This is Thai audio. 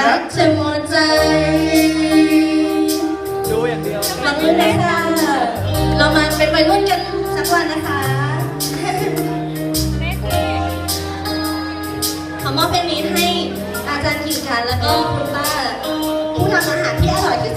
รักเธอหมดใจดูอย่างเดียวลองเลนเลยค่ะ เรามาเป็นวัยรุ่นกันสักวันนะคะขอมอบเพลงนี้ให้อาจารย์กิ่งการแล้วก็คุณป้าผู้ทำอาหารที่อร่อยที่